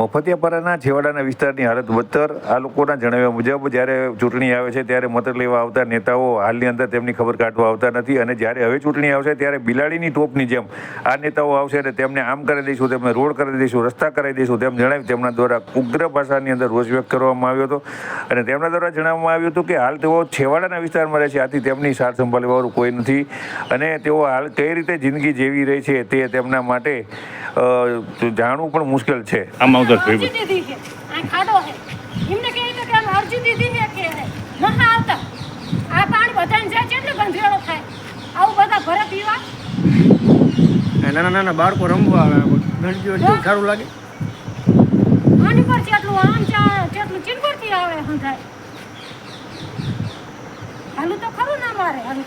મફતિયાપરાના છેવાડાના વિસ્તારની હાલત બદતર. આ લોકોના જણાવ્યા મુજબ, જ્યારે ચૂંટણી આવે છે, ત્યારે મત લેવા આવતા નેતાઓ હાલની અંદર તેમની ખબર કાઢવા આવતા નથી અને જ્યારે હવે ચૂંટણી આવશે, ત્યારે બિલાડીની ટોપની જેમ આ નેતાઓ આવશે અને તેમને આમ કરી દઈશું, તેમને રોડ કરી દઈશું, રસ્તા કરાવી દઈશું, તેમ જણાવી તેમના દ્વારા ઉગ્ર ભાષાની અંદર રોષ વ્યક્ત કરવામાં આવ્યો હતો. અને તેમના દ્વારા જણાવવામાં આવ્યું હતું કે હાલ તેઓ છેવાડાના વિસ્તારમાં રહે છે, આથી તેમની સાર સંભાળવાવાળું કોઈ નથી. અને તેઓ હાલ કઈ રીતે જિંદગી જેવી રહી છે તે તેમના માટે જાણવું પણ મુશ્કેલ છે. આમાં ઉધર છે આ ખાડો હે એમને કહે તો કે અમે અરજી દીધી હે કે હે નહા આવતા આ પાણી બધાને જાય કેટલો એટલે થાય। આવું બધા ભરે પીવા નાના નાના બાળકો રમવા આવે ગણતીઓ કેવું સારું લાગે. આની પર જેટલું આમ ચા- જેટલું ચીનપરથી આવે હંધાય. હાલું તો ખરું ના મારે હાલું.